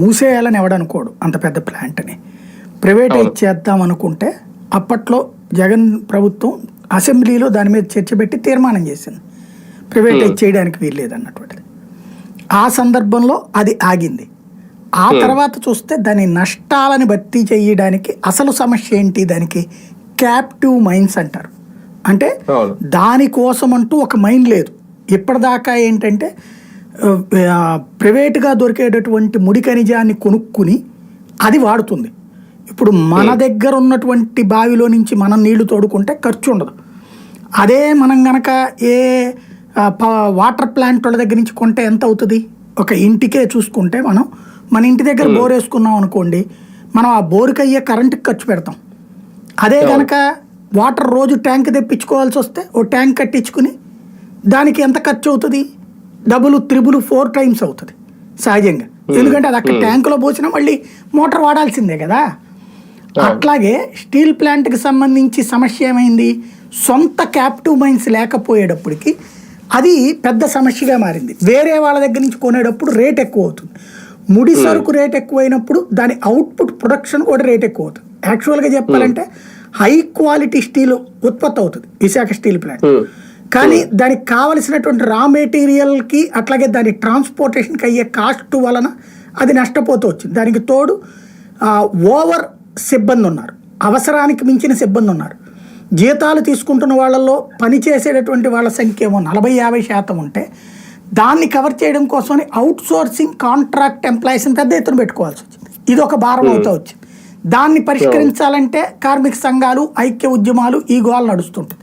మూసేయాలని ఎవడనుకోడు అంత పెద్ద ప్లాంట్ని. ప్రైవేటైజ్ చేద్దాం అనుకుంటే అప్పట్లో జగన్ ప్రభుత్వం అసెంబ్లీలో దాని మీద చర్చ పెట్టి తీర్మానం చేసింది. ప్రైవేటైజ్ చేయడానికి వీల్లేదు అన్నటువంటిది ఆ సందర్భంలో అది ఆగింది. ఆ తర్వాత చూస్తే దాని నష్టాలని భర్తీ చేయడానికి అసలు సమస్య ఏంటి? దానికి క్యాప్టివ్ మైన్స్ అంటారు. అంటే. దానికోసం అంటూ ఒక మైండ్ లేదు. ఇప్పటిదాకా ఏంటంటే ప్రైవేటుగా దొరికేటటువంటి ముడి ఖనిజాన్ని కొనుక్కుని అది వాడుతుంది. ఇప్పుడు మన దగ్గర ఉన్నటువంటి బావిలో నుంచి మనం నీళ్ళు తోడుకుంటే ఖర్చు ఉండదు. అదే మనం గనక ఏ వాటర్ ప్లాంట్ వాళ్ళ దగ్గర నుంచి కొంటే ఎంత అవుతుంది? ఒక ఇంటికే చూసుకుంటే మనం మన ఇంటి దగ్గర బోర్ వేసుకున్నాం అనుకోండి మనం ఆ బోరుకి అయ్యే కరెంటుకి ఖర్చు పెడతాం. అదే కనుక వాటర్ రోజు ట్యాంక్ తెప్పించుకోవాల్సి వస్తే ఓ ట్యాంక్ కట్టించుకుని దానికి ఎంత ఖర్చు అవుతుంది? డబుల్ త్రిబుల్ ఫోర్ టైమ్స్ అవుతుంది సహజంగా. ఎందుకంటే అది అక్కడ ట్యాంకులో పోసినా మళ్ళీ మోటార్ వాడాల్సిందే కదా. అట్లాగే స్టీల్ ప్లాంట్కి సంబంధించి సమస్య ఏమైంది? సొంత క్యాప్టివ్ మైన్స్ లేకపోయేటప్పటికి అది పెద్ద సమస్యగా మారింది. వేరే వాళ్ళ దగ్గర నుంచి కొనేటప్పుడు రేట్ ఎక్కువ అవుతుంది. ముడి సరుకు రేట్ ఎక్కువైనప్పుడు దాని అవుట్పుట్ ప్రొడక్షన్ కూడా రేట్ ఎక్కువ అవుతుంది. యాక్చువల్గా చెప్పాలంటే హై క్వాలిటీ స్టీల్ ఉత్పత్తి అవుతుంది విశాఖ స్టీల్ ప్లాంట్. కానీ దానికి కావలసినటువంటి రా మెటీరియల్కి అట్లాగే దాని ట్రాన్స్పోర్టేషన్కి అయ్యే కాస్ట్ వలన అది నష్టపోతూ వచ్చింది. దానికి తోడు ఓవర్ సిబ్బంది ఉన్నారు. అవసరానికి మించిన సిబ్బంది ఉన్నారు. జీతాలు తీసుకుంటున్న వాళ్ళల్లో పని చేసేటటువంటి వాళ్ళ సంఖ్య ఏమో నలభై యాభై శాతం ఉంటే దాన్ని కవర్ చేయడం కోసమని అవుట్ సోర్సింగ్ కాంట్రాక్ట్ ఎంప్లాయీస్ని పెద్ద ఎత్తున పెట్టుకోవాల్సి వచ్చింది. ఇది ఒక భారం అవుతూ వచ్చింది. దాన్ని పరిష్కరించాలంటే కార్మిక సంఘాలు ఐక్య ఉద్యమాలు ఈ గోల్ నడుస్తుంటుంది.